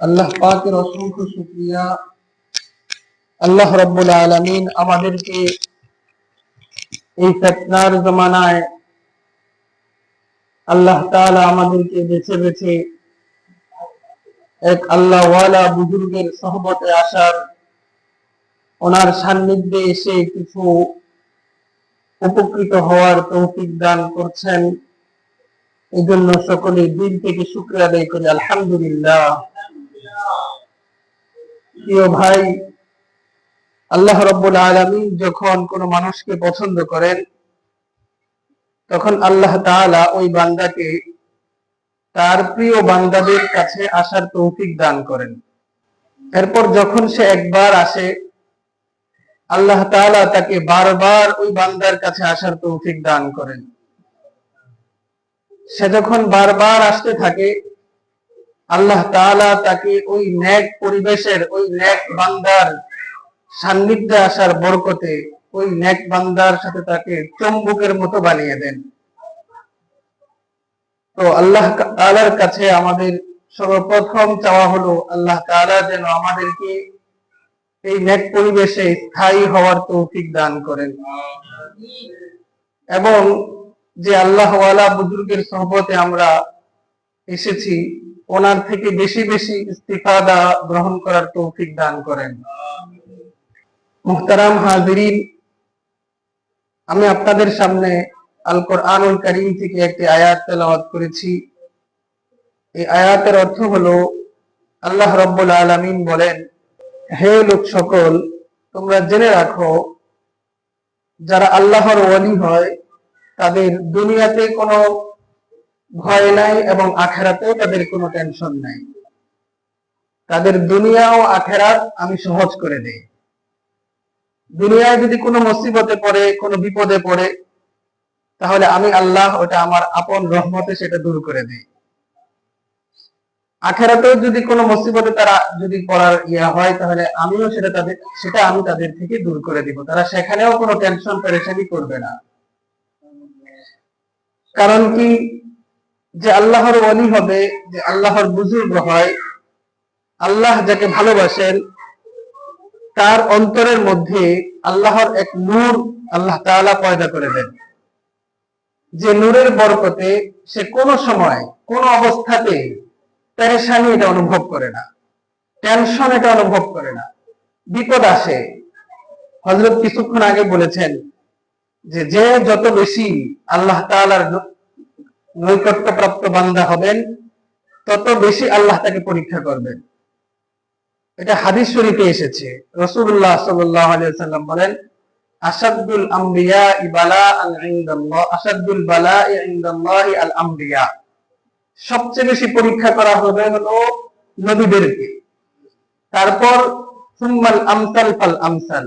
আল্লাহ পাকের অসংখ্য শুক্রিয়া। আল্লাহ রব্বুল আলমিন আমাদেরকে এই ফেতনার জমানায় আল্লাহ তাআলা আমাদেরকে বেছে বেছে এক আল্লাহওয়ালা বুজুর্গের সহবতে আসার ওনার সান্নিধ্যে এসে কিছু উপকৃত হওয়ার তৌফিক দান করছেন। এই জন্য সকলে দিন থেকে শুক্রিয়া আদায় করি। আলহামদুলিল্লাহ। প্রিয় ভাই, আল্লাহ রব্বুল আলমী যখন কোন মানুষকে পছন্দ করেন, তখন আল্লাহ তাআলা ওই বান্দাকে তার প্রিয় বান্দাদের কাছে আসার তৌফিক দান করেন। এরপর যখন সে একবার আসে, আল্লাহ তাআলা তাকে বারবার ওই বান্দার কাছে আসার তৌফিক দান করেন। সে যখন বারবার আসতে থাকে আল্লাহ তাআলা তাকে ওই ন্যাক পরিবেশের, ওই ন্যাক বান্দার সান্নিধ্যে আসার বরকতে ওই ন্যাক বান্দার সাথে তাকে চম্বুকের মতো বানিয়ে দেন। তো আল্লাহ তাআলার কাছে আমাদের সর্বপ্রথম চাওয়া হলো, আল্লাহ তাআলা যেন আমাদেরকে এই ন্যাক পরিবেশে স্থায়ী হওয়ার তৌফিক দান করেন। এবং যে আল্লাহওয়ালা বুজুর্গের সহবতে আমরা এসেছি ওনার থেকে বেশি বেশি ইস্তিফাদা গ্রহণ করার তৌফিক দান করেন। মুহতারাম হাজিরিন, আমি আপনাদের সামনে আল কোরআনুল করিম থেকে একটি আয়াত তেলাওয়াত করেছি। এই আয়াতের অর্থ হলো, আল্লাহ রব্বুল আলামিন বলেন, হে লোক সকল, তোমরা জেনে রাখো, যারা আল্লাহর ওয়ালি হয়, তাদের দুনিয়াতে কোনো ভয় নাই এবং আখেরাতেও তাদের কোনো টেনশন নাই। তাদের দুনিয়া ও আখেরাত আমি সহজ করে দেই। দুনিয়ায় যদি কোনো মুসিবতে পড়ে, কোনো বিপদে পড়ে, তাহলে আমি আল্লাহ ওটা আমার আপন রহমতে সেটা দূর করে দিই। আখেরাতেও যদি কোনো মুসিবতে তারা যদি পড়ার ইয়া হয়, তাহলে আমিও সেটা তাদের, সেটা আমি তাদের থেকে দূর করে দিব। তারা সেখানেও কোনো টেনশন পেরেশানি করবে না। কারণ কি? যে আল্লাহর ওয়ালি হবে, যে আল্লাহর বুজুর্গ হয়, আল্লাহ যাকে ভালোবাসেন, তার অন্তরের মধ্যে আল্লাহর এক নূর আল্লাহ তাআলা পয়দা করে দেন। যে নূরের বরকতে সে কোনো সময়, কোন অবস্থাতে পেরেশানি এটা অনুভব করে না, টেনশন এটা অনুভব করে না, বিপদ আসে। হজরত কিছুক্ষণ আগে বলেছেন যে যে যত বেশি আল্লাহ তাআলার নৈকট্যপ্রাপ্ত বান্দা হবেন, তত বেশি আল্লাহ তাকে পরীক্ষা করবেন। এটা হাদিস শরীফে এসেছে। রসুল্লাহ সাল্লাম বলেন আসাদুল ইবালা আসাদুল বালা আল সবচেয়ে বেশি পরীক্ষা করা হবে হলো তারপর, সুম্মাল আমসাল ফাল আমসাল।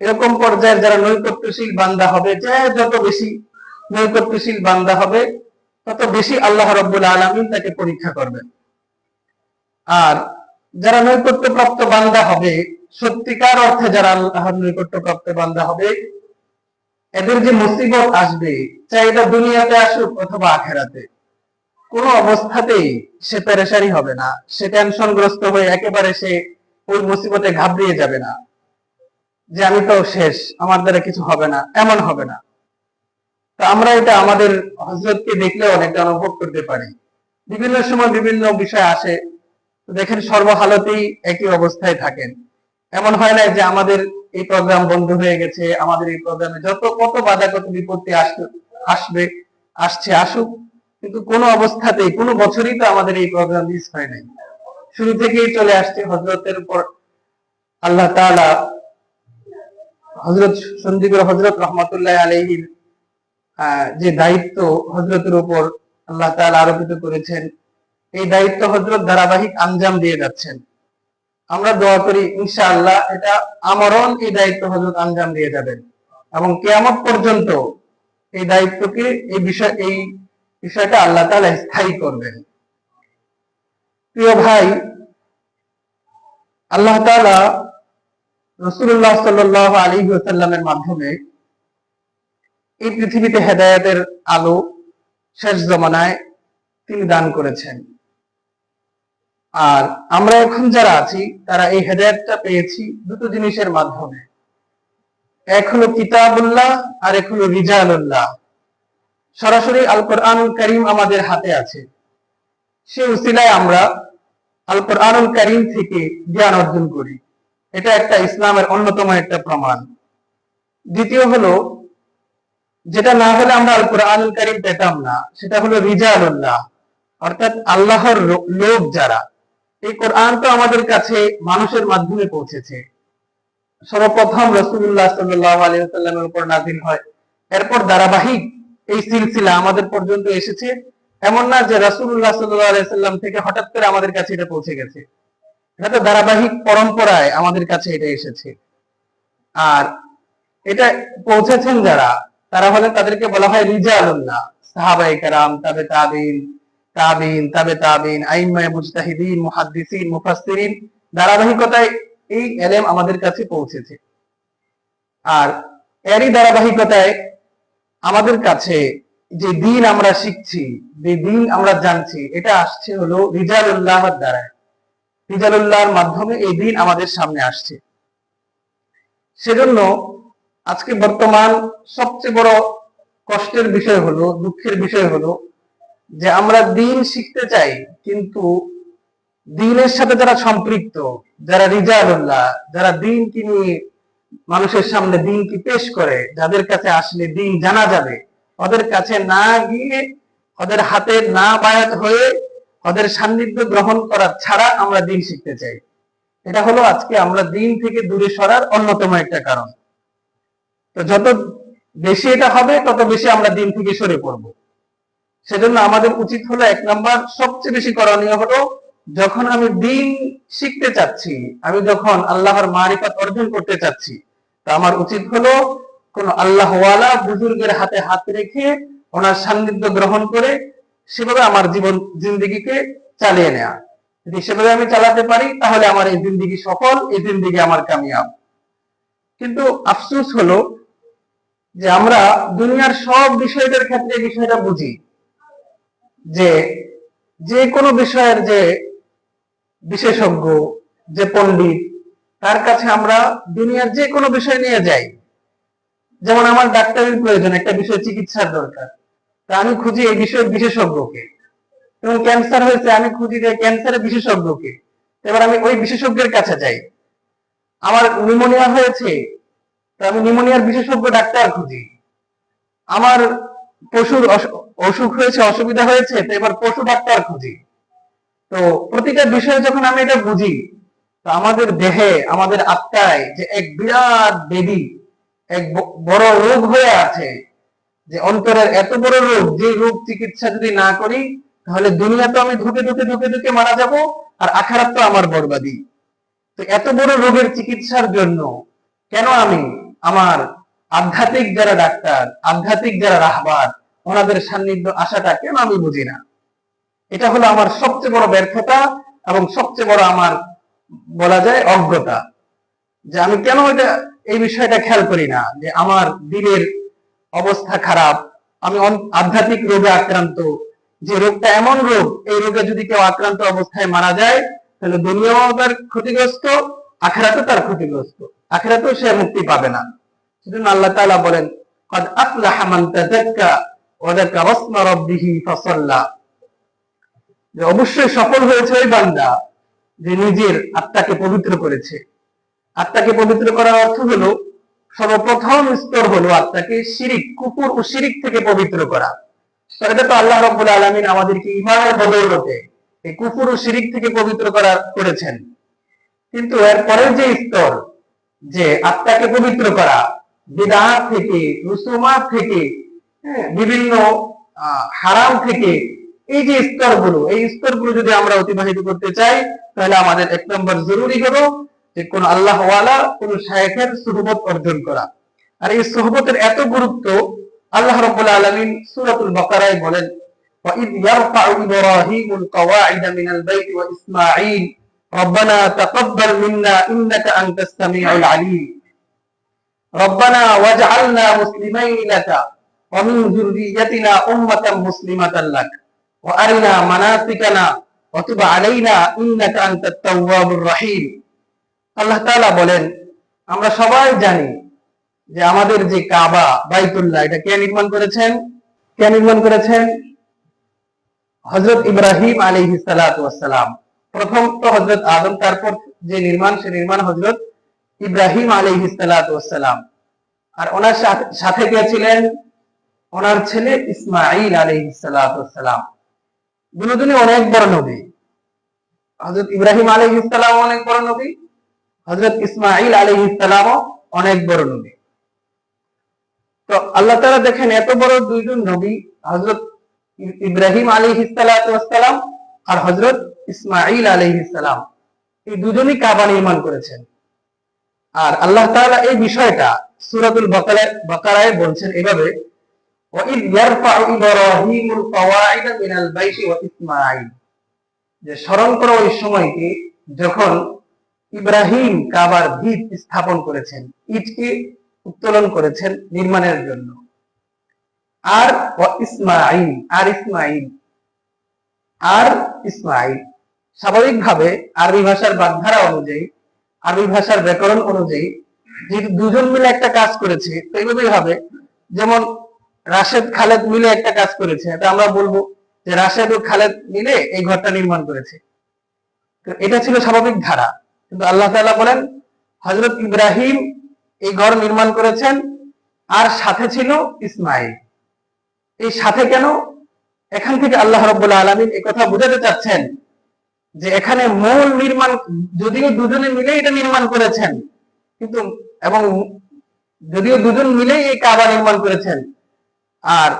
এরকম পর্যায়ের যারা নৈকট্যশীল বান্দা হবে, যে যত বেশি নৈকট্যশীল বান্দা হবে তত বেশি আল্লাহ রব্বুল আলমিন তাকে পরীক্ষা করবেন। আর যারা নৈকট্য প্রাপ্ত বান্দা হবে, সত্যিকার অর্থে যারা আল্লাহর নৈকট্য প্রাপ্ত বান্দা হবে, এদের যে মুসিবত আসবে চাই এটা দুনিয়াতে আসুক অথবা আখেরাতে, কোন অবস্থাতেই সে পেরেশানি হবে না। সে টেনশন গ্রস্ত হয়ে একেবারে সে ওই মুসিবতে ঘাবড়িয়ে যাবে না। যে আমি তো শেষ, আমার দ্বারা কিছু হবে না, এমন হবে না। আমরা এটা আমাদের হজরতকে দেখলে অনেকটা অনুভব করতে পারি। বিভিন্ন সময় বিভিন্ন বিষয় আসে। দেখেন সর্বহালতেই একই অবস্থায় থাকেন। এমন হয় না যে আমাদের এই প্রোগ্রাম বন্ধ হয়ে গেছে, আমাদের এই প্রোগ্রামে যত কত বাধা কত বিপত্তি আসবে, আসছে, আসুক, কিন্তু কোনো অবস্থাতেই, কোনো বছরই তো আমাদের এই প্রোগ্রাম মিস হয় নাই। শুরু থেকেই চলে আসছে হজরতের উপর আল্লাহ তাআলা হজরত সন্দীপের হজরত রহমতুল্লাহ আলহির যে দায়িত্ব হজরতের উপর আল্লাহ তাআলা আরোপিত করেছেন, এই দায়িত্ব হজরত ধারাবাহিক আঞ্জাম দিয়ে যাচ্ছেন। আমরা দোয়া করি, ইনশাআল্লাহ এটা আমরণ এই দায়িত্ব হজরত আঞ্জাম দিয়ে যাবেন। এবং কেয়ামত পর্যন্ত এই দায়িত্বকে, এই বিষয়, এই বিষয়টা আল্লাহ তাআলা স্থায়ী করবেন। প্রিয় ভাই, আল্লাহ তাআলা রসুল্লাহ সাল্লাহ আলী সাল্লামের মাধ্যমে এই পৃথিবীতে হেদায়তের আলো শেষ জমানায় তিনি দান করেছেন। আর আমরা এখন যারা আছি, তারা এই হেদায়তটা পেয়েছি দুটো জিনিসের মাধ্যমে। এক হলো কিতাবুল্লাহ, আর এক হলো রিজালুল্লাহ। সরাসরি আল কোরআনুল করিম আমাদের হাতে আছে। সে উসিলায় আমরা আল কোরআনুল করিম থেকে জ্ঞান অর্জন করি। এটা একটা ইসলামের অন্যতম একটা প্রমাণ। দ্বিতীয় হলো যেটা না হলে আমরা আল কোরআনুল করিম পেতাম না, সেটা হলো রিজালুল্লাহ, অর্থাৎ আল্লাহর লোক যারা। এই কোরআন তো আমাদের কাছে মানুষের মাধ্যমে পৌঁছেছে। সর্বপ্রথম রসুল্লাহ সাল্লাহ আলিয়াল্লামের উপর নাজিল হয়। এরপর ধারাবাহিক এই সিলসিলা আমাদের পর্যন্ত এসেছে। এমন না যে রাসূলুল্লাহ সাল্লাহ আলাইসাল্লাম থেকে হঠাৎ করে আমাদের কাছে এটা পৌঁছে গেছে। এটা তো ধারাবাহিক পরম্পরায় আমাদের কাছে এটা এসেছে। আর এটা পৌঁছেছেন যারা? তারা হলেন তাদেরকে বলা হয় রিজালুল্লাহ সাহাবাই কারাম তাবে তাবিন তাবিন, তাবে তাবিন, আইম্মায় মুজতাহিদিন, মুহাদ্দিসিন, মুফাসসিরিন, ধারাবাহিকতায় এই এলেম আমাদের কাছে পৌঁছেছে। আর এরই ধারাবাহিকতায় আমাদের কাছে যে দিন আমরা শিখছি, যে দিন আমরা জানছি, এটা আসছে হলো রিজালুল্লাহর দ্বারা রিজালুল্লাহর মাধ্যমে এই দিন আমাদের সামনে আসছে। সেজন্য আজকে বর্তমান সবচেয়ে বড় কষ্টের বিষয় হলো, দুঃখের বিষয় হলো যে আমরা দিন শিখতে চাই, কিন্তু দিনের সাথে যারা সম্পৃক্ত, যারা রিজালুল্লাহ যারা দিন নিয়ে মানুষের সামনে দিন কি পেশ করে, যাদের কাছে আসলে দিন জানা যাবে, ওদের কাছে না গিয়ে ওদের হাতে না বায়াত হয়ে ওদের সান্নিধ্য গ্রহণ করা ছাড়া আমরা দিন শিখতে চাই। এটা হলো আজকে আমরা দিন থেকে দূরে সরার অন্যতম একটা কারণ। তো যত বেশি এটা হবে, তত বেশি আমরা দিন থেকে সরে পড়ব। সেজন্য আমাদের উচিত হলো এক নাম্বার, সবচেয়ে বেশি করণীয় হলো, যখন আমি দিন শিখতে চাচ্ছি, আমি যখন আল্লাহর মারিফাত অর্জন করতে চাচ্ছি, তা আমার উচিত হলো কোন আল্লাহওয়ালা বুজুর্গের হাতে হাত রেখে ওনার সান্নিধ্য গ্রহণ করে সেভাবে আমার জীবন, জিন্দিগিকে চালিয়ে নেওয়া যদি সেভাবে আমি চালাতে পারি, তাহলে আমার এই জিন্দিগি সফল, এই জিন্দিগি আমার কামিয়াব। কিন্তু আফসোস হলো যে আমরা দুনিয়ার সব বিষয়টার ক্ষেত্রে বিষয়টা বুঝি। যে যে কোনো বিষয়ের যে বিশেষজ্ঞ, যে পণ্ডিত, তার কাছে আমরা দুনিয়ার যে কোনো বিষয় নিয়ে যাই। যেমন আমার ডাক্তারের প্রয়োজন, একটা বিষয় চিকিৎসার দরকার। তা আমি খুঁজি এই বিষয়ের বিশেষজ্ঞকে। এবং ক্যান্সার হয়েছে, আমি খুঁজি যে ক্যান্সারের বিশেষজ্ঞকে। এবার আমি ওই বিশেষজ্ঞের কাছে যাই। আমার নিউমোনিয়া হয়েছে আমি নিউমোনিয়ার বিশেষজ্ঞ ডাক্তার খুঁজি। আমার পশুর অসুখ হয়েছে, অসুবিধা হয়েছে, তো এবার পশু ডাক্তার খুঁজি। তো প্রতিটা বিষয়ে যখন আমি এটা বুঝি, তো আমাদের দেহে, আমাদের আত্মায় যে এক বিরাট বেদি, এক বড় রোগ হয়ে আছে, যে অন্তরের এত বড় রোগ, যে রোগ চিকিৎসা যদি না করি, তাহলে দুনিয়া তো আমি ধুকে ধুকে ধুকে ধুকে মারা যাব, আর আখারাত তো আমার বরবাদি। তো এত বড় রোগের চিকিৎসার জন্য কেন আমি আমার আধ্যাত্মিক যারা ডাক্তার, আধ্যাত্মিক যারা রাহবার, ওনাদের সান্নিধ্য আশাটা কেন আমি বুঝি না? এটা হলো আমার সবচেয়ে বড় ব্যর্থতা এবং সবচেয়ে বড় আমার বলা যায় অজ্ঞতা। যে আমি কেন এটা, এই বিষয়টা খেয়াল করি না, যে আমার দিনের অবস্থা খারাপ, আমি আধ্যাত্মিক রোগে আক্রান্ত, যে রোগটা এমন রোগ, এই রোগে যদি কেউ আক্রান্ত অবস্থায় মারা যায়, তাহলে দুনিয়াও তার ক্ষতিগ্রস্ত, আখেরাতেও তার ক্ষতিগ্রস্ত। আখেরাতেও সে মুক্তি পাবে না সেজন্য আল্লাহ তাআলা বলেন قد أفلح من تزكى وذكر اسم ربه فصلى যে অবশ্যই সফল হয়েছে ওই বান্দা যে নিজের আত্মাকে পবিত্র করেছে আত্মাকে পবিত্র করার অর্থ হলো সর্বপ্রথম স্তর হলো আত্মাকে শিরিক কুকুর ও শিরিক থেকে পবিত্র করা তো এটা তো আল্লাহ রব্বুল আলমিন আমাদেরকে ইমানের বদৌলতে এই কুকুর ও শিরিক থেকে পবিত্র করা করেছেন কিন্তু এর পরের যে স্তর যে আত্মাকে পবিত্র করা বিদাত থেকে রুসুমাত থেকে হ্যাঁ, বিভিন্ন আহ, হারাম থেকে এই যে স্তরগুলো এই স্তরগুলো যদি আমরা অতিবাহিত করতে চাই তাহলে আমাদের এক নম্বর জরুরি হলো যে কোন আল্লাহওয়ালা কোন শায়েখের সুহবত অর্জন করা আর এই সুহবতের এত গুরুত্ব আল্লাহ রাব্বুল আলামিন সূরাতুল বাকারায় বলেন وَإِذْ يَرْفَعُ إِبْرَاهِيمُ الْقَوَاعِدَ مِنَ الْبَيْتِ وَإِسْمَاعِيلُ رَبَّنَا تَقَبَّلْ مِنَّا إِنَّكَ أَنْتَ السَّمِيعُ الْعَلِيمُ رَبَّنَا وَاجْعَلْنَا مُسْلِمَيْنِ لَكَ وَمِنْ ذُرِّيَّتِنَا أُمَّةً مُسْلِمَةً لَكَ وَأَرِنَا مَنَاسِكَنَا অথবা আলাইনা ইন্নাকা আনতাত তাওয়াবুর রহিম আল্লাহ তাআলা বলেন আমরা সবাই জানি যে আমাদের যে কাবা বাইতুল্লাহ এটা কে নির্মাণ করেছেন কে নির্মাণ করেছেন হযরত ইব্রাহিম আলাইহিস সালাতু ওয়াসসালাম প্রথম তো হযরত আদম, তারপর যে নির্মাণ, সে নির্মাণ হযরত ইব্রাহিম আলাইহিস সালাতু ওয়াসসালাম আর ওনার সাথে- সাথে কে ছিলেন? ওনার ছেলে ইসমাঈল আলাইহিস সালাতু ওয়াসসালাম দুজনই অনেক বড় নবী। হযরত ইব্রাহিম আলাইহিস সালাম অনেক বড় নবী। হযরত ইসমাঈল আলাইহিস সালামও অনেক বড় নবী। তো আল্লাহ তাআলা দেখেন এত বড় দুইজন নবী, হযরত ই- ইব্রাহিম আলাইহিস সালাতু ওয়াসসালাম আর হযরত ইসমাঈল আলাইহিস সালাম এই দুজনই কাবা নির্মাণ করেছেন আর আল্লাহ তাআলা এই বিষয়টা সূরাতুল বাকারায় বাকারায় বলছেন এভাবে وَإِذْ يَرْفَعُ إِبْرَاهِيمُ الْقَوَاعِدَ مِنَ الْبَيْتِ وَإِسْمَاعِيلُ যে স্মরণ করো ওই সময়কে যখন ইব্রাহিম কাবার ভিত স্থাপন করেছেন ইটকে উত্তোলন করেছেন নির্মাণের জন্য আর ওয়া ইসমাঈল আর ইসমাঈল আর ইসমাঈল স্বাভাবিকভাবে আরবি ভাষার বাগধারা অনুযায়ী, আরবি ভাষার ব্যাকরণ অনুযায়ী দুজন মিলে একটা কাজ করেছে এইভাবেই হবে। যেমন রাশেদ, খালেদ মিলে একটা কাজ করেছে, এটা আমরা বলব যে রাশেদ ও খালেদ মিলে এই ঘরটা নির্মাণ করেছে। তো এটা ছিল স্বাভাবিক ধারা। কিন্তু আল্লাহ তাআলা বলেন, হযরত ইব্রাহিম এই ঘর নির্মাণ করেছেন, আর সাথে ছিল ইসমাইল এই সাথে কেন? এখান থেকে আল্লাহ রাব্বুল আলামিন কথা বোঝাতে চাচ্ছেন যে এখানে মূল নির্মাণ, যদিও দুজনে মিলে এটা নির্মাণ করেছেন, কিন্তু, এবং যদিও দুজন মিলেই এই কাবা নির্মাণ করেছেন, আর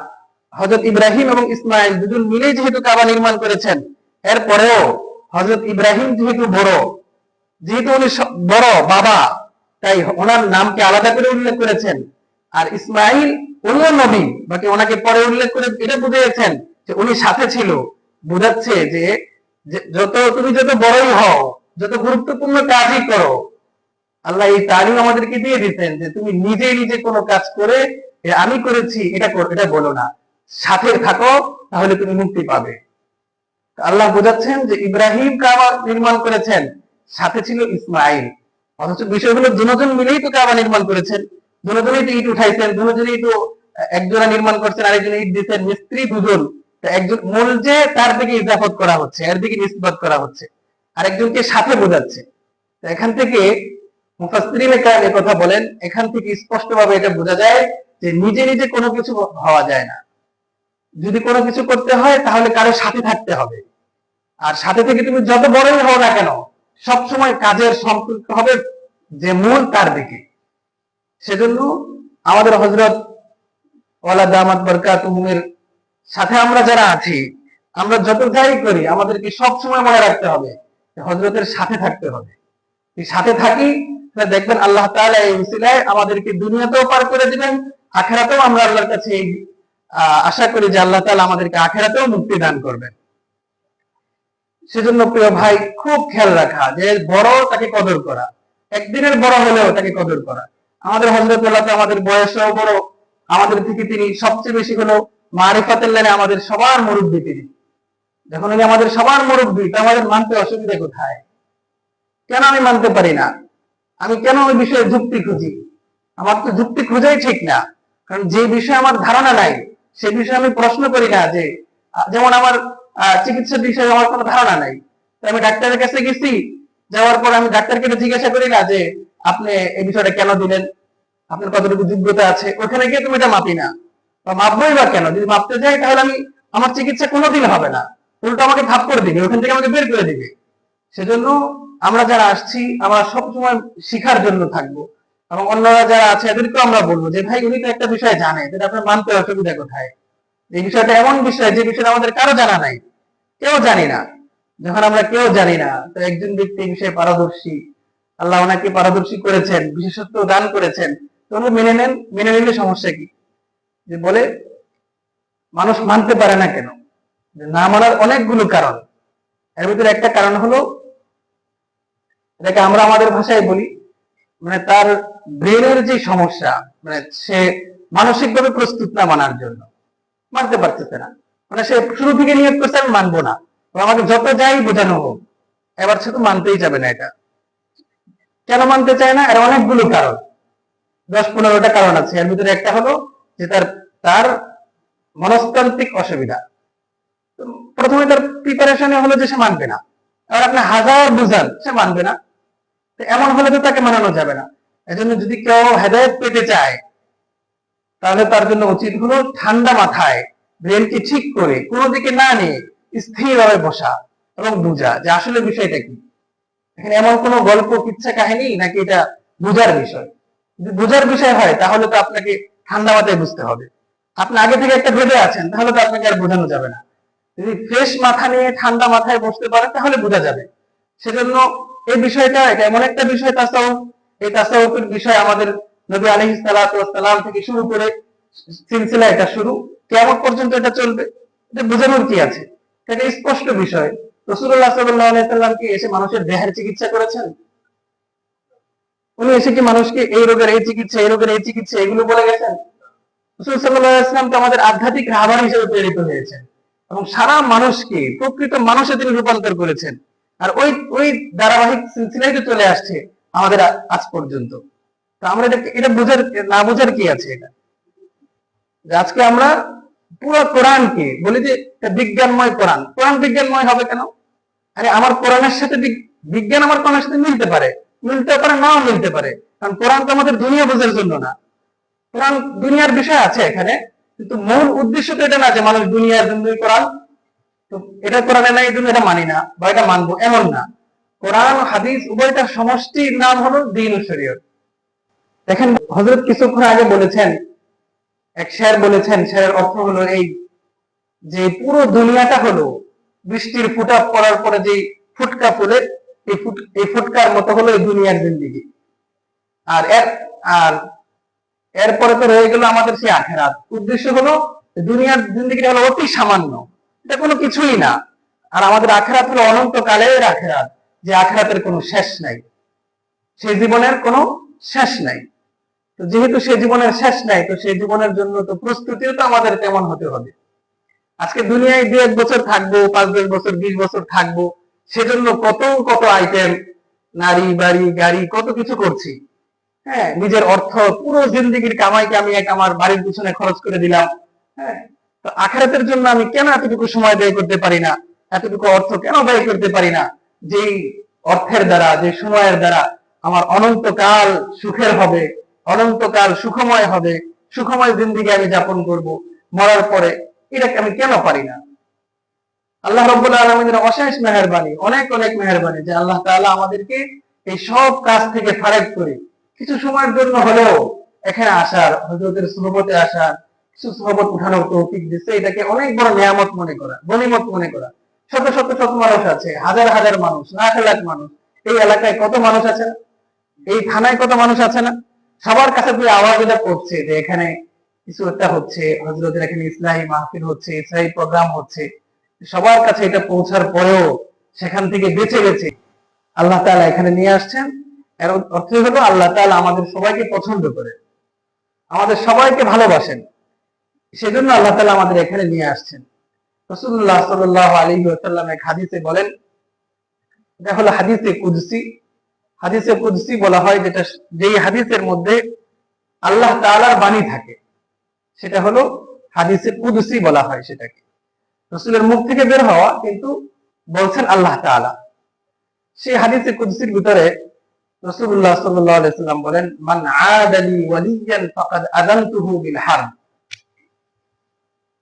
হজরত ইব্রাহিম এবং ইসমাইল দুজন মিলেই যেহেতু কাবা নির্মাণ করেছেন, এরপরেও হজরত ইব্রাহিম যেহেতু বড়, যেহেতু উনি বড় বাবা, তাই ওনার নামকে আলাদা করে উল্লেখ করেছেন, আর ইসমাইল উনিও নবী বাকি ওনাকে পরে উল্লেখ করে এটা বুঝিয়েছেন যে উনি সাথে ছিল, বোঝাচ্ছে যে যত তুমি যত বড়ই হও, যত গুরুত্বপূর্ণ কাজই করো, আল্লাহ এই তালিম আমাদেরকে দিয়ে দিতেন যে তুমি নিজে নিজে কোনো কাজ করে আমি করেছি, এটা এটা বলো না। সাথে থাকো, তাহলে তুমি মুক্তি পাবে। আল্লাহ বোঝাচ্ছেন যে ইব্রাহিম কাবা নির্মাণ করেছেন, সাথে ছিল ইসমাইল অথচ বিষয়গুলো দুজন মিলেই তো কাবা নির্মাণ করেছেন। দুজনেই তো ইট উঠাইছেন, দুজনেই তো একজনা নির্মাণ করছেন, আরেকজন ইট দিচ্ছেন, মিস্ত্রি দুজন। একজন মূল যে তার দিকে ইজাফত করা হচ্ছে, এর দিকে নিষ্পত করা হচ্ছে, আরেকজনকে সাথে বোঝাচ্ছে। এখান থেকে মুফাসসিরিনে কারণ কথা বলেন, এখান থেকে স্পষ্টভাবে এটা বোঝা যায় যে নিজে নিজে কোনো কিছু হওয়া যায় না। যদি কোনো কিছু করতে হয়, তাহলে কারও সাথে থাকতে হবে। আর সাথে থেকে তুমি যত বড়ই হও না কেন সব সময় কাজের সম্পর্ক হবে যে মূল তার দিকে। সেজন্য আমাদের হজরত ওয়ালা দামাত বরকাতুহুমের সাথে আমরা যারা আছি, আমরা যত যাই করি, আমাদেরকে সব সময় মনে রাখতে হবে হজরতের সাথে থাকতে হবে। সাথে থাকি দেখবেন আল্লাহ তাআলা এই উসিলায় আমাদেরকে দুনিয়াতেও পার করে দিবেন, আখেরাতেও আমরা আল্লাহর কাছে আশা করি যে আল্লাহ তাআলা আমাদেরকে আখেরাতেও মুক্তি দান করবেন। সেজন্য প্রিয় ভাই, খুব খেয়াল রাখা যে বড় তাকে কদর করা, একদিনের বড় হলেও তাকে কদর করা। আমাদের হজরত আমাদের বয়সেও বড়, আমাদের থেকে তিনি সবচেয়ে বেশি হলো মারিফাতের লাইনে আমাদের সবার মুরব্বী তিনি। যখন উনি আমাদের সবার মুরব্বী তা আমাদের মানতে অসুবিধা কোথায়? কেন আমি মানতে পারি না? আমি কেন ওই বিষয়ে যুক্তি খুঁজি? আমার তো যুক্তি খোঁজাই ঠিক না। কারণ যে বিষয়ে আমার ধারণা নাই সে বিষয়ে আমি প্রশ্ন করি না যে যেমন আমার আহ, চিকিৎসার বিষয়ে আমার কোনো ধারণা নাই। আমি ডাক্তারের কাছে গেছি যাওয়ার পর আমি ডাক্তারকে জিজ্ঞাসা করি না যে আপনি এই বিষয়টা কেন দিলেন? আপনার কতটুকু যোগ্যতা আছে? ওখানে গিয়ে তুমি এটা মাপি না। বা মাপবই বা কেন? যদি মাপতে যাই, তাহলে আমি আমার চিকিৎসা কোনোদিন হবে না। উল্টো আমাকে ভাব করে দিবে, ওখান থেকে আমাকে বের করে দিবে। সেজন্য আমরা যারা আসছি, আমরা সবসময় শিখার জন্য থাকব। এবং অন্যরা যারা আছে, এদেরকেও আমরা বলব যে, ভাই, উনি তো একটা বিষয় জানে যেটা আপনার মানতে অসুবিধা কোথায়? এই বিষয়টা এমন বিষয়, যে বিষয়টা আমাদের কারও জানা নাই। কেউ জানি না। যখন আমরা কেউ জানি না, তো একজন ব্যক্তি এই বিষয়ে পারদর্শী। আল্লাহ ওনাকে পারদর্শী করেছেন, বিশেষত্ব দান করেছেন। তো মেনে নেন, মেনে নিলে সমস্যা কি? যে বলে, মানুষ মানতে পারে না কেন? না মানার অনেকগুলো কারণ। এর ভিতরে একটা কারণ হলো, এটাকে আমরা আমাদের ভাষায় বলি মানে তার ব্রেনের যে সমস্যা মানে সে মানসিকভাবে প্রস্তুত না মানার জন্য। মানতে পারতেছে না। মানে সে শুরু থেকে নিয়োগ করছে, আমি মানবো না। আমাকে যত যাই বোঝানো হোক, এবার সে তো মানতেই যাবে না এটা। কেন মানতে চায় না? এর অনেকগুলো কারণ। দশ পনেরোটা কারণ আছে। এর ভিতরে একটা হলো যে তার তার মনস্তান্ত্রিক অসুবিধা। প্রথমে তার প্রিপারেশনে হলো যে সে মানবে না। আর আপনি হাজার বুঝান, সে মানবে না। এমন হলে তো তাকে মানানো যাবে না। এজন্য যদি কেউ হেদায়ত পেতে চায়, তাহলে তার জন্য উচিত হলো ঠান্ডা মাথায় ব্রেনকে ঠিক করে, কোনো দিকে না নিয়ে স্থিরভাবে বসা এবং বুঝা যে আসলে বিষয়টা কি। এখানে এমন কোনো গল্প, কিচ্ছা কাহিনী নাকি এটা বুঝার বিষয়? যদি বুঝার বিষয় হয়, তাহলে তো আপনাকে ঠান্ডা মাথায় বুঝতে হবে। আপনি আগে থেকে একটা ভেবে আছেন, তাহলে তো আপনাকে আর বোঝানো যাবে না। যদি ফ্রেশ মাথা নিয়ে ঠান্ডা মাথায় বসতে পারে, তাহলে বোঝা যাবে। সেজন্য এই বিষয়টা এমন একটা বিষয় তাসাউফ। এই তাসাউফের বিষয় আমাদের নবী আলাইহিস সালাম থেকে শুরু করে সিলসিলা এটা শুরু। কেমন পর্যন্ত এটা চলবে। এটা বোঝানোর কি আছে? এটা স্পষ্ট বিষয়। রাসূলুল্লাহ সাল্লাল্লাহু আলাইহি কি এসে মানুষের দেহের চিকিৎসা করেছেন? উনি এসে কি মানুষকে এই রোগের এই চিকিৎসা, এই রোগের এই চিকিৎসা, এগুলো বলে গেছেন? রাসূল সাল্লাল্লাহু আলাইহি তো আমাদের আধ্যাত্মিক রাহবার হিসেবে প্রেরিত হয়েছেন। এবং সারা মানুষকে, প্রকৃত মানুষে তিনি রূপান্তর করেছেন। আর ওই ওই ধারাবাহিক সিলসিলাই তো চলে আসছে আমাদের আজ পর্যন্ত। তো আমরা এটা এটা বোঝার, না বোঝার কি আছে এটা? আজকে আমরা পুরো কোরআনকে বলি যে বিজ্ঞানময় কোরআন। কোরআন বিজ্ঞানময় হবে কেন? আরে আমার কোরআনের সাথে বিজ্ঞান আমার কোরআনের সাথে মিলতে পারে। মিলতে পারে, নাও মিলতে পারে। কারণ কোরআন তো আমাদের দুনিয়া বোঝার জন্য না। কোরআন দুনিয়ার বিষয় আছে এখানে, কিন্তু মূল উদ্দেশ্য তো এটা না যে মানুষ দুনিয়ার জন্যই কোরআন। তো এটা কোরআনে নাই এই জন্য এটা মানি না, বা এটা মানবো, এমন না। কোরআন, হাদিস, উভয়টার সমষ্টির নাম হলো দিন ও শরীয়ত। দেখেন হজরত কিছুক্ষণ আগে বলেছেন, এক শের বলেছেন, শেয়ারের অর্থ হলো এই যে পুরো দুনিয়াটা হলো বৃষ্টির ফুটা পড়ার পরে যে ফুটকা ফুলে এই ফুটকার মতো হলো এই দুনিয়ার জিন্দিগি। আর এর, আর এরপরে তো রয়ে গেল আমাদের সেই আখেরাত। উদ্দেশ্য হলো দুনিয়ার জিন্দিগিটা হলো অতি সামান্য। এটা কোনো কিছুই না। আর আমাদের আখেরাত হলো অনন্তকালের আখেরাত, যে আখেরাতের কোনো শেষ নাই। সেই জীবনের কোনো শেষ নাই। তো যেহেতু সেই জীবনের শেষ নাই, তো সেই জীবনের জন্য তো প্রস্তুতিও তো আমাদের তেমন হতে হবে। আজকে দুনিয়ায় দু এক বছর থাকব পাঁচ দশ বছর, বিশ বছর থাকব সেজন্য কত কত আইটেম নারী, বাড়ি, গাড়ি, কত কিছু করছি। হ্যাঁ নিজের অর্থ, পুরো জিন্দগির কামাইকে আমি এক আমার বাড়ির পিছনে খরচ করে দিলাম। হ্যাঁ তো আখেরাতের জন্য আমি কেন এতটুকু সময় ব্যয় করতে পারি না? এতটুকু অর্থ কেন ব্যয় করতে পারি না? যেই অর্থের দ্বারা যে সময়ের দ্বারা আমার অনন্তকাল সুখের হবে, অনন্তকাল সুখময় হবে, সুখময় জিন্দিগি আমি যাপন করব, মরার পরে এটাকে আমি কেন পারি না? আল্লাহ রব্বুল আলমিনের অশেষ মেহরবানি, অনেক অনেক মেহরবানি যে আল্লাহ তাআলা আমাদেরকে এই সব কাজ থেকে ফারেক করে কিছু সময়ের জন্য হলেও এখানে আসার হজরতের সুহবতে আসার, কিছু সুহবত উঠানোর তৌফিক দিচ্ছে, এটাকে অনেক বড় নিয়ামত মনে করা গনিমত মনে করা। শত শত শত মানুষ আছে, হাজার হাজার মানুষ, লাখ লাখ মানুষ। এই এলাকায় কত মানুষ আছে না? এই থানায় কত মানুষ আছে না? সবার কাছে তুই আওয়াজ এটা করছে যে এখানে কিছু একটা হচ্ছে হজরতের এখানে ইসলাহী মাহফিল হচ্ছে, ইসলাহী প্রোগ্রাম হচ্ছে। সবার কাছে এটা পৌঁছার পরেও সেখান থেকে বেঁচে বেঁচে আল্লাহ তাআলা এখানে নিয়ে আসছেন। এর অর্থ হলো আল্লাহ তাআলা আমাদের সবাইকে পছন্দ করে আমাদের সবাইকে ভালোবাসেন। সেজন্য আল্লাহ তালা আমাদের এখানে নিয়ে আসছেন। রাসূলুল্লাহ সাল্লাল্লাহু আলাইহি ওয়াসাল্লাম এক হাদিসে বলেন, এটা হলো হাদিসে কুদসি। হাদিসে কুদসি বলা হয় যেটা যেই হাদিসের মধ্যে আল্লাহ তাআলার বাণী থাকে। সেটা হলো হাদিসে কুদসি বলা হয় সেটাকে। রসুলের মুখ থেকে বের হওয়া কিন্তু বলছেন আল্লাহ তাআলা। সেই হাদিসে কুদসির ভিতরে আলাইহি সাল্লাম বলেন, মান আদালি ওয়ালিয়ান ফাকাদ বিল হারব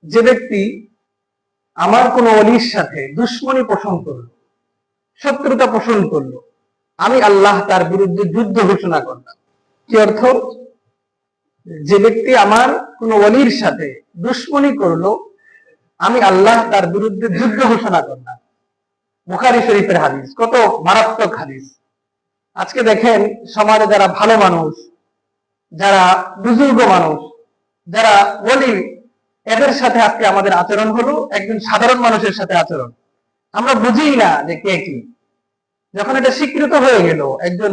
যে ব্যক্তি আমার কোন অলির সাথে দুশ্মনী পোষণ করল, শত্রুতা পোষণ করল, আমি আল্লাহ তার বিরুদ্ধে যুদ্ধ ঘোষণা করলাম। কি অর্থ? যে ব্যক্তি আমার কোন অলির সাথে দুশ্মনী করল আমি আল্লাহ তার বিরুদ্ধে যুদ্ধ ঘোষণা করলাম। বুখারি শরীফের হাদিস, কত মারাত্মক হাদিস। আজকে দেখেন, সমাজে যারা ভালো মানুষ, যারা বুজুর্গ মানুষ, যারা বলি এদের সাথে আজকে আমাদের আচরণ হলো, একজন সাধারণ মানুষের সাথে আচরণ। আমরা বুঝিই না যে কে কি। যখন এটা স্বীকৃত হয়ে গেল, একজন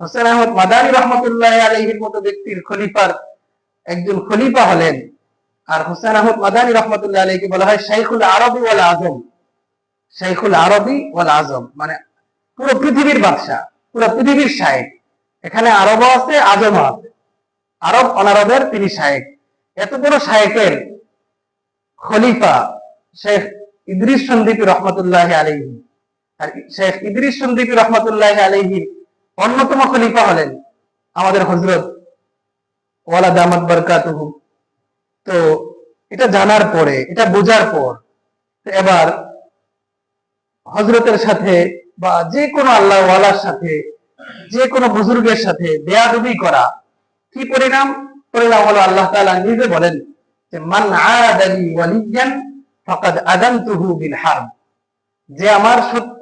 হোসেন আহমদ মাদানী রহমতুল্লাহ আলহির মতো ব্যক্তির খলিফার একজন খলিফা হলেন আর হোসেন আহমদ মাদানী রহমতুল্লাহ আলহীকে বলা হয় শাইখুল আরবি ওয়াল আজম শেখুল আরবি ওয়াল আজম মানে পুরো পৃথিবীর বাদশাহ, পুরো পৃথিবীর শায়েক এখানে আরবও আছে, আজমও আছে। আরব অনারবের তিনি শায়েক এত বড় শায়েকের খলিফা শেখ ইদ্রিস সন্দীপী রহমতুল্লাহ আলহি আর শেখ ইদ্রিস সন্দীপী রহমতুল্লাহ আলহি অন্যতম খলিফা হলেন আমাদের হজরত ওয়ালা দামাত বরকাতুহু। তো এটা জানার পরে, এটা বোঝার পর এবার হজরতের সাথে বা যে কোনো আল্লাহ ওয়ালার সাথে, যে কোনো বুজুর্গের সাথে বেয়াদবি করা, কি পরিণাম? পরিণাম হলো আল্লাহ তাআলা নিজে বলেন যে, মান আদালি ওয়ালিয়ান ফাকাদ আদানতুহু বিল হারব যে আমার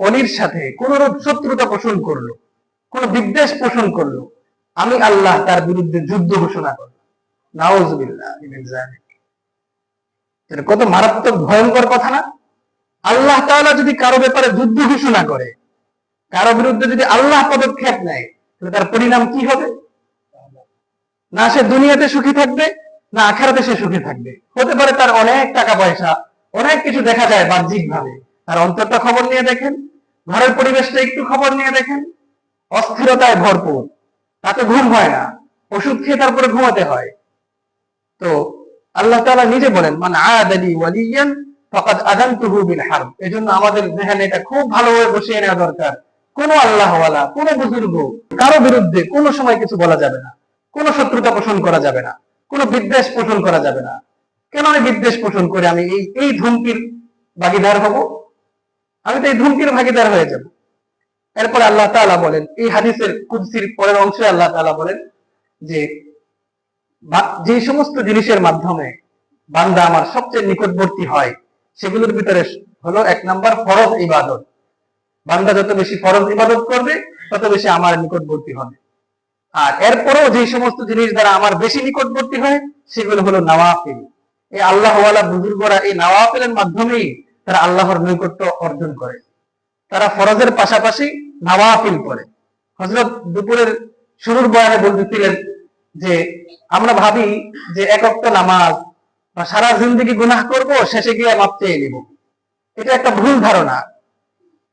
অলির সাথে কোন রূপ শত্রুতা পোষণ করল, কোন বিদ্বেষ পোষণ করল, আমি আল্লাহ তার বিরুদ্ধে যুদ্ধ ঘোষণা করলাম নাউজুবিল্লাহ মিন যালিক এটা কত মারাত্মক ভয়ঙ্কর কথা না? আল্লাহ তাআলা যদি কারও ব্যাপারে যুদ্ধ ঘোষণা করে, কারও বিরুদ্ধে যদি আল্লাহ পদক্ষেপ নেয়, তাহলে তার পরিণাম কি হবে? না সে দুনিয়াতে সুখী থাকবে, না আখেরাতে সে সুখী থাকবে। হতে পারে তার অনেক টাকা পয়সা, অনেক কিছু দেখা যায় বাহ্যিক ভাবে তার অন্তরটা খবর নিয়ে দেখেন, ঘরের পরিবেশটা একটু খবর নিয়ে দেখেন, অস্থিরতায় ভরপুর। তাতে ঘুম হয় না, ওষুধ খেয়ে তারপরে ঘুমাতে হয়। তো আল্লাহ তাআলা নিজে বলেন, মান আদালি ওয়ালিয়ান ফাকাদ আদানতুহু বিল হারব। এজন্য আমাদের যেখানে এটা খুব ভালোভাবে বসিয়ে নেওয়া দরকার। কোন আল্লাহওয়ালা, কোন বুজুর্গ, কারও বিরুদ্ধে কোনো সময় কিছু বলা যাবে না। কোনো শত্রুতা পোষণ করা যাবে না। কোনো বিদ্বেষ পোষণ করা যাবে না। কেন আমি বিদ্বেষ পোষণ করে? আমি এই এই ধুমকির ভাগিদার হব? আমি তো এই ধুমকির ভাগিদার হয়ে যাব। এরপরে আল্লাহ তাআলা বলেন, এই হাদিসের কুদসির পরের অংশে আল্লাহ তাআলা বলেন যে যে সমস্ত জিনিসের মাধ্যমে বান্দা আমার সবচেয়ে নিকটবর্তী হয়, সেগুলোর ভিতরে হলো এক নাম্বার ফরজ ইবাদত। বান্দা যত বেশি ফরজ ইবাদত করবে, তত বেশি আমার নিকটবর্তী হবে। আর এরপরেও যে সমস্ত জিনিস দ্বারা আমার বেশি নিকটবর্তী হয়, সেগুলো হলো নওয়াফিল। এই আল্লাহওয়ালা বুজুর্গরা এই নওয়াফিলের মাধ্যমেই তারা আল্লাহর নৈকট্য অর্জন করে। তারা ফরজের পাশাপাশি নওয়াফিল করে। হজরত দুপুরের শুরুর বয়ানে বলতেছিলেন যে আমরা ভাবি যে একক নামাজ বা সারা জিন্দগি গুনাহ করব, শেষে গিয়ে মাপ চেয়ে নিব। এটা একটা ভুল ধারণা।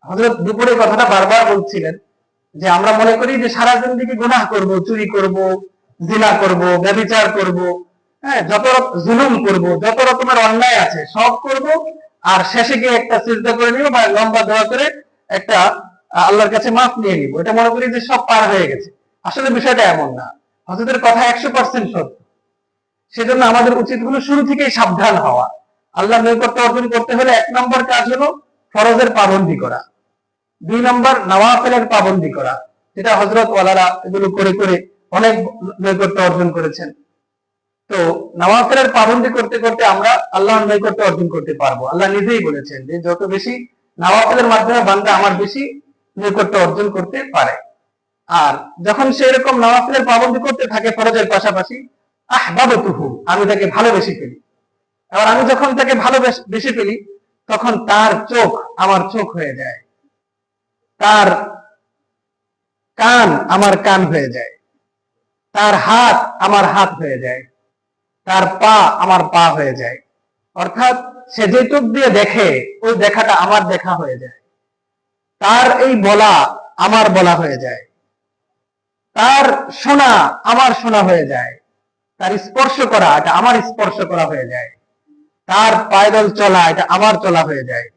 হজরত দুপুরে কথাটা বারবার বলছিলেন যে আমরা মনে করি যে সারা জিন্দগি গুনাহ করব, চুরি করব, জিনা করব ব্যভিচার করব হ্যাঁ যত জুলুম করব, যত রকমের অন্যায় আছে, সব করব আর শেষে গিয়ে একটা চিন্তা করে নিব বা লম্বা দোয়া করে একটা আল্লাহর কাছে মাফ নিয়ে নিব। এটা মনে করি যে সব পার হয়ে গেছে। আসলে বিষয়টা এমন না। হজরতের কথা একশো পার্সেন্ট সত্য। সেজন্য আমাদের উচিত হলো শুরু থেকেই সাবধান হওয়া। আল্লাহ নৈকট্য অর্জন করতে হলে এক নম্বর কাজ হলো ফরজের পাবন্দি করা। দুই নম্বর নওয়াফেলের পাবন্দি করা, যেটা হজরত ওয়ালারা এগুলো করে করে অনেক নৈকট্য অর্জন করেছেন। তো নওয়াফেলের পাবন্দি করতে করতে আমরা আল্লাহর নৈকট্য অর্জন করতে পারব। আল্লাহ নিজেই বলেছেন যে যত বেশি নওয়াফেলের মাধ্যমে বান্দা আমার বেশি নৈকট্য অর্জন করতে পারে। আর যখন সে এরকম নওয়াফিলের পাবন্দি করতে থাকে ফরজের পাশাপাশি আহ বাবতুহু আমি তাকে ভালোবেসে ফেলি। এবার আমি যখন তাকে ভালোবেসে ফেলি, তখন তার চোখ আমার চোখ হয়ে যায়। তার কান আমার কান হয়ে যায়। তার হাত আমার হাত হয়ে যায়। তার পা আমার পা হয়ে যায়। অর্থাৎ সে যে চোখ দিয়ে দেখে, ওই দেখাটা আমার দেখা হয়ে যায়। তার এই বলা আমার বলা হয়ে যায়। তার শোনা আমার শোনা হয়ে যায়। তার স্পর্শ করা, এটা আমার স্পর্শ করা হয়ে যায়। তার পায়দল চলা, এটা আমার চলা হয়ে যায়।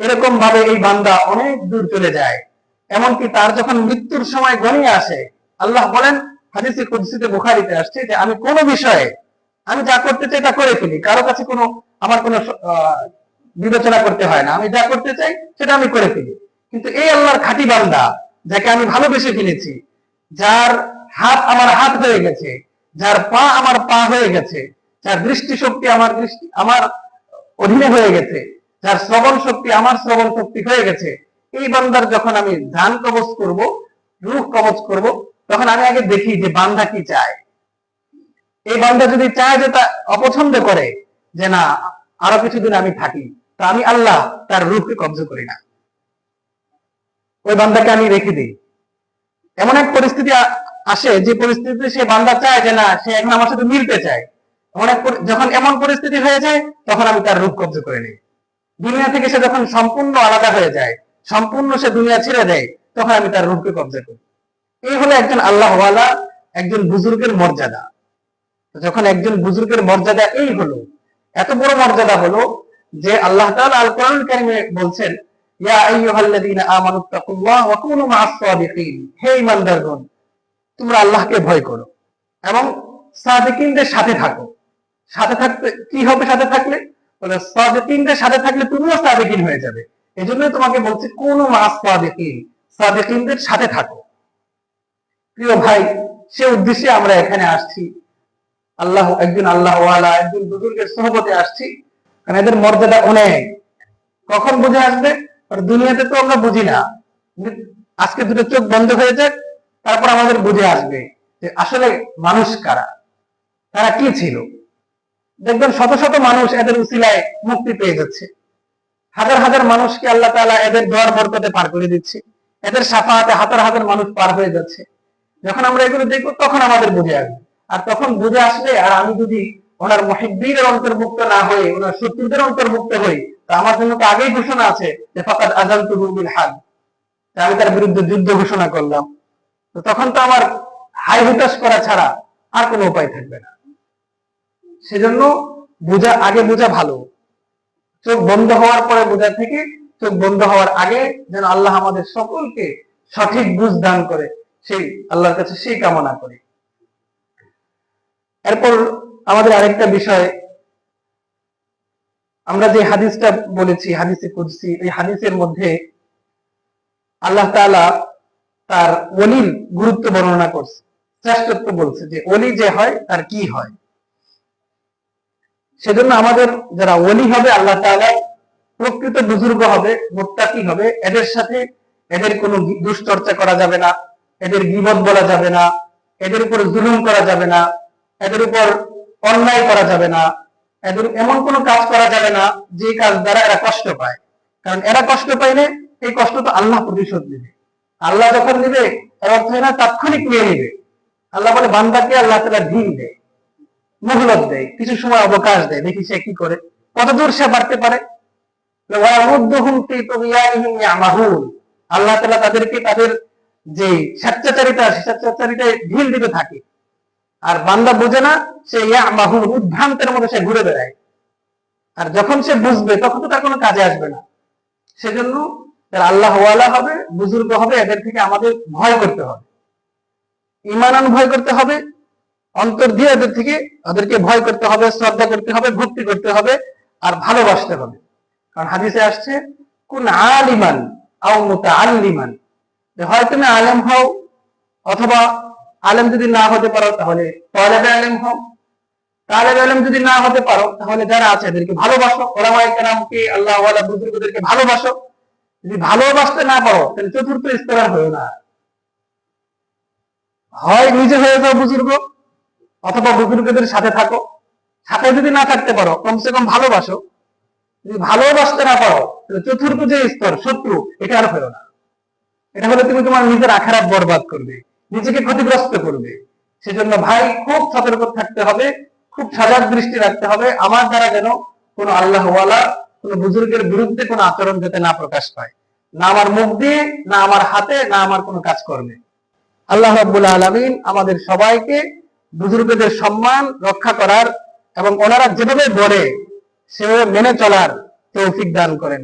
এরকম ভাবে এই বান্দা অনেক দূর চলে যায়। এমনকি তার যখন মৃত্যুর সময় গনিয়ে আসে, আল্লাহ বলেন, হাদিসে কুদসিতে বুখারিতে আসছে যে, আমি কোনো বিষয়ে, আমি যা করতে চাই তা করে ফেলি। কারও কাছে কোনো, আমার কোনো বিবেচনা করতে হয় না। আমি যা করতে চাই, সেটা আমি করে ফেলি। কিন্তু এই আল্লাহর খাঁটি বান্দা, যাকে আমি ভালোবেসে ফেলেছি যার হাত আমার হাত হয়ে গেছে, যার পা আমার পা হয়ে গেছে, যার দৃষ্টি শক্তি আমার দৃষ্টি, আমার অধীনে হয়ে গেছে, যার শ্রবণ শক্তি আমার শ্রবণ শক্তি হয়ে গেছে, এই বান্দার যখন আমি ধান কবচ করব, রূহ কবচ করব, তখন আমি আগে দেখি যে বান্দা কি চায়। এই বান্দা যদি চায় যে তা অপছন্দ করে, যে না, আরও কিছুদিন আমি থাকি, তা আমি আল্লাহ তার রূপকে কবজ করি না। ওই বান্দাকে আমি রেখে দিই। এমন এক পরিস্থিতি আসে যে পরিস্থিতিতে সে বান্দা চায় যে না, সে এখন আমার সাথে মিলতে চায়। এক যখন এমন পরিস্থিতি হয়ে যায়, তখন আমি তার রূপ কবজ করে নিই। দুনিয়া থেকে সে যখন সম্পূর্ণ আলাদা হয়ে যায়, সম্পূর্ণ সে দুনিয়া ছেড়ে দেয়, তখন আমি তার রূপকে কবজা করি। এই হলো একজন আল্লাহওয়ালা, একজন বুজুর্গের মর্যাদা। যখন একজন বুজুর্গের মর্যাদা এই হলো, এত বড় মর্যাদা হলো যে আল্লাহ তাল আল কোরআন কারিমে বলছেন তোমরা আল্লাহকে ভয় করো এবং সাদিকিনদের সাথে থাকো। সাথে থাকতে কি হবে সাথে থাকলে? সাদিকিনদের সাথে থাকলে তুমিও সাদিকিন হয়ে যাবে। এজন্য তোমাকে বলছি, কোন মাস সাদিকিন, সাদিকিনদের সাথে থাকো। প্রিয় ভাই, সে উদ্দেশ্যে আমরা এখানে আসছি। আল্লাহ, একজন আল্লাহ একজন বুজুর্গের সহবতে আসছি। কারণ এদের মর্যাদা অনেক। কখন বুঝে আসবে? আর দুনিয়াতে তো আমরা বুঝি না। আজকে দুটো চোখ বন্ধ হয়ে যাক, তারপর আমাদের বুঝে আসবে যে আসলে মানুষ কারা, তারা কি ছিল। দেখবেন শত শত মানুষ এদের উসিলায় মুক্তি পেয়ে যাচ্ছে। হাজার হাজার মানুষকে আল্লাহ তাআলা এদের দোয়ার বরকতে পার করে দিচ্ছে। এদের সাফাহাতে হাজার হাজার মানুষ পার হয়ে যাচ্ছে। যখন আমরা এগুলো দেখব, তখন আমাদের বুঝে আসবে। আর তখন বুঝে আসলে, আর আমি যদি ওনার মহিদ্দিনের অন্তর্ভুক্ত না হয়ে, ওনার শত্রুদের অন্তর্ভুক্ত হই তা আমার জন্য তো আগেই ঘোষণা আছে যে ফাকাদ আজান তুবিল হাল আমি তার বিরুদ্ধে যুদ্ধ ঘোষণা করলাম। তো তখন তো আমার হাই হুতাশ করা ছাড়া আর কোনো উপায় থাকবে না। সেজন্য বোঝা, আগে বোঝা ভালো। চোখ বন্ধ হওয়ার পরে বোঝা থেকে চোখ বন্ধ হওয়ার আগে যেন আল্লাহ আমাদের সকলকে সঠিক বুঝ দান করে, সেই আল্লাহর কাছে সেই কামনা করি। এরপর আমাদের আরেকটা বিষয় আমরা যে হাদিসটা বলেছি, হাদিসে কুদসি, এই হাদিসের মধ্যে আল্লাহ তাআলা তার ওলির গুরুত্ব বর্ণনা করছে, শ্রেষ্ঠত্ব বলছে যে ওলি যে হয়, তার কি হয়। সেজন্য আমাদের যারা ওলি হবে, আল্লাহ তাআলা প্রকৃত বুজুর্গ হবে, মোত্তাকি হবে, এদের সাথে এদের কোনো দুশ্চর্চা করা যাবে না, এদের গিবত বলা যাবে না, এদের উপর জুলুম করা যাবে না, এদের উপর অন্যায় করা যাবে না এদের এমন কোনো কাজ করা যাবে না যে কাজ দ্বারা এরা কষ্ট পায়। কারণ এরা কষ্ট পাইলে এই কষ্ট তো আল্লাহ প্রতিশোধ নেবে। আল্লাহ যখন নেবে, এর অর্থ না তাৎক্ষণিক নিয়ে নেবে। আল্লাহ বলে, বান্দাকে আল্লাহ তালা দিন দেয়, মহলত দেয়, কিছু সময় অবকাশ দেয়, দেখি সে কি করে। কত দূর সে বাড়তে পারে? আল্লাহ তালা তাদেরকে তাদের যে স্বেচ্ছাচারিতা স্বেচ্ছাচারিতায় ঢিল দিতে থাকে। আর বান্দা বুঝে না, সে মাহুল উদ্ভ্রান্তের মধ্যে সে ঘুরে বেড়ায়। আর যখন সে বুঝবে, তখন তো তার কোনো কাজে আসবে না। সেজন্য আল্লাহ ওয়ালা হবে, বুজুর্গ হবে, এদের থেকে আমাদের ভয় করতে হবে। ইমানান ভয় করতে হবে, অন্তর দিয়ে এদের থেকে ওদেরকে ভয় করতে হবে, শ্রদ্ধা করতে হবে, ভক্তি করতে হবে, আর ভালোবাসতে হবে। কারণ হাদিসে আসছে, কোন আলিমান আও মুতা আল্লিমান হয় তুমি আলেম হও, অথবা আলেম যদি না হতে পারো তাহলে তলেবে আলেম হও। তালেব আলেম যদি না হতে পারো তাহলে যারা আছে এদেরকে ভালোবাসো। ওলামাই কেরামকে, আল্লাহ বুজুর্গদেরকে ভালোবাসো। যদি ভালোবাসতে না পারো, তাহলে চতুর্থ স্তরের হয়ে না। হয় নিজে হয়ে যাও বুজুর্গ, অথবা বুজুর্গদের সাথে থাকো। সাথে যদি না থাকতে পারো, কমসে কম ভালোবাসো। যদি ভালোবাসতে না পারো, তাহলে চতুর্থ যে স্তর, শত্রু, এটা আর হলো না। এটা হলে তুমি তোমার নিজের আখারাত বরবাদ করবে। নিজেকে ক্ষতিগ্রস্ত করবে। সেজন্য ভাই, খুব সতর্ক থাকতে হবে, খুব সজাগ দৃষ্টি রাখতে হবে। আমার দ্বারা যেন কোন আল্লাহওয়ালা, কোন বুজুর্গের বিরুদ্ধে কোন আচরণ যাতে না প্রকাশ পায়। না আমার মুখ দিয়ে, না আমার হাতে, না আমার কোনো কাজ করবে আল্লাহ রাব্বুল আলামিন আমাদের সবাইকে বুজুর্গদের সম্মান রক্ষা করার এবং ওনারা যেভাবে বলে সেভাবে মেনে চলার তৌফিক দান করেন।